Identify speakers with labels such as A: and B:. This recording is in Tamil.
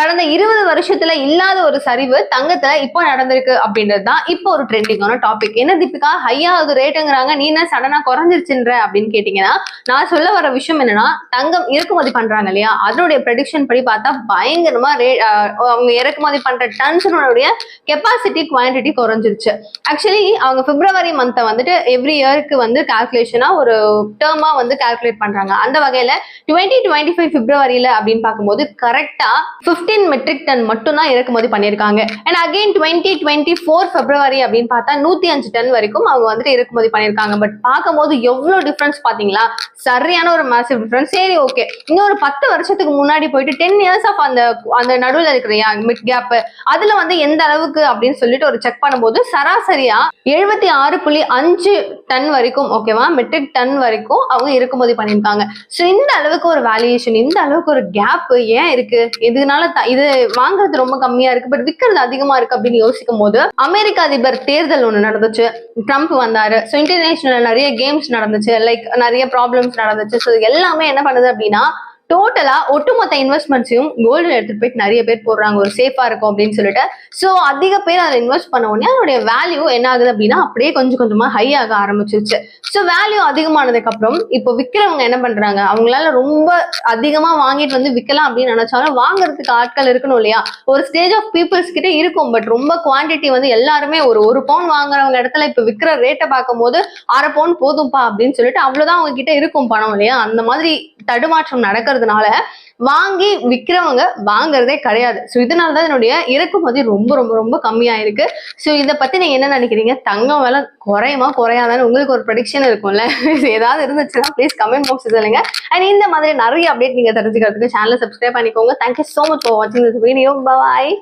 A: கடந்த இருபது வருஷத்துல இல்லாத ஒரு சரிவு தங்கத்துல இப்போ நடந்திருக்கு அப்படின்றது தான் இப்போ ஒரு ட்ரெண்டிங்கான டாபிக் என்ன தீபிகா? ஹையா அது ரேட்டுங்கிறாங்க நீ என்ன சடனா குறைஞ்சிருச்சுன்ற அப்படின்னு கேட்டீங்கன்னா நான் சொல்ல வர விஷயம் என்னன்னா தங்கம் இறக்குமதி பண்றாங்க இல்லையா? அதனுடைய ப்ரெடிக்ஷன் படி பார்த்தா பயங்கரமா ரே அவங்க இறக்குமதி பண்ற டன்ஸனுடைய கெப்பாசிட்டி குவான்டிட்டி குறைஞ்சிருச்சு. ஆக்சுவலி அவங்க பிப்ரவரி மந்த்தை வந்துட்டு எவ்ரி இயருக்கு வந்து கால்குலேஷனா ஒரு டேர்மா வந்து கால்குலேட் பண்றாங்க. அந்த வகையில டுவெண்ட்டி டுவெண்ட்டி ஃபைவ் பிப்ரவரியில அப்படின்னு பார்க்கும்போது கரெக்டா பிப்டீன் மெட்ரிக் டன் மட்டும் தான் இறக்குமதி பண்ணியிருக்காங்க. And again twenty twenty four February அப்படின்னு பார்த்தா நூத்தி அஞ்சு டன் வரைக்கும் அவங்க வந்துட்டு இறக்குமதி பண்ணியிருக்காங்க. பட் பார்க்கும்போது எவ்வளோ டிஃபரன்ஸ் பாத்தீங்களா சரியான ஒரு மேசிவ் டிஃபரன்ஸ் சரி ஓகே இன்னொரு பத்து வருஷத்துக்கு முன்னாடி போயிட்டு டென் இயர்ஸ் ஆஃப் அந்த அந்த நடுவில் இருக்கிற மிட் கேப் அதுல வந்து எந்த அளவுக்கு அப்படின்னு சொல்லிட்டு ஒரு செக் பண்ணும்போது சராசரியா எழுபத்தி ஆறு புள்ளி அஞ்சு டன் வரைக்கும் ஓகேவா மெட்ரிக் டன் வரைக்கும் அவங்க இறக்குமதி பண்ணியிருக்காங்க. ஸோ இந்த அளவுக்கு ஒரு வேல்யூஷன் இந்த அளவுக்கு ஒரு கேப் ஏன் இருக்கு? இதனால இது வாங்குறது ரொம்ப கம்மியா இருக்கு பட் விற்கிறது அதிகமா இருக்கு அப்படின்னு யோசிக்கும் போது அமெரிக்க அதிபர் தேர்தல் ஒன்று நடந்துச்சு. ட்ரம்ப் வந்தாரு. ஸோ இன்டர்நேஷனல் நிறைய கேம்ஸ் நடந்துச்சு. லைக் நிறைய ப்ராப்ளம்ஸ் நடந்துச்சு. ஸோ எல்லாமே என்ன பண்ணுது அப்படின்னா டோட்டலா ஒட்டுமொத்த இன்வெஸ்ட்மெண்ட்ஸையும் கோல்டு எடுத்துட்டு போயிட்டு நிறைய பேர் போடுறாங்க. ஒரு சேஃபா இருக்கும் அப்படின்னு சொல்லிட்டு. ஸோ அதிக பேர் அதை இன்வெஸ்ட் பண்ண உடனே அதனுடைய வேல்யூ என்ன ஆகுது அப்படின்னா அப்படியே கொஞ்சம் கொஞ்சமா ஹை ஆக ஆரம்பிச்சிருச்சு. ஸோ வேல்யூ அதிகமானதுக்கு அப்புறம் இப்போ விற்கிறவங்க என்ன பண்றாங்க? அவங்களால ரொம்ப அதிகமா வாங்கிட்டு வந்து விற்கலாம் அப்படின்னு நினைச்சாலும் வாங்குறதுக்கு ஆட்கள் இருக்கணும் இல்லையா? ஒரு ஸ்டேஜ் ஆஃப் பீப்புள்ஸ் கிட்ட இருக்கும். பட் ரொம்ப குவாண்டிட்டி வந்து எல்லாருமே ஒரு ஒரு பவுன் வாங்குறவங்க இடத்துல இப்போ விற்கிற ரேட்டை பார்க்கும்போது அரை பவுன் போதும்பா அப்படின்னு சொல்லிட்டு அவ்வளவுதான் அவங்க கிட்ட இருக்கும் பணம் இல்லையா? அந்த மாதிரி தடுமாற்றம் நடக்கிறது நடக்கிறதுனால வாங்கி விற்கிறவங்க வாங்குறதே கிடையாது. ஸோ இதனால தான் என்னுடைய இறக்குமதி ரொம்ப ரொம்ப ரொம்ப கம்மியாக இருக்கு ஸோ இதை பத்தி நீங்க என்ன நினைக்கிறீங்க? தங்கம் விலை குறையுமா குறையாதான்னு உங்களுக்கு ஒரு ப்ரடிக்ஷன் இருக்கும்ல. ஏதாவது இருந்துச்சுன்னா ப்ளீஸ் கமெண்ட் பாக்ஸ் சொல்லுங்க. அண்ட் இந்த மாதிரி நிறைய அப்டேட் நீங்கள் தெரிஞ்சுக்கிறதுக்கு சேனலை சப்ஸ்கிரைப் பண்ணிக்கோங்க. Thank you so much for வாட்சிங் திஸ் வீடியோ பாய்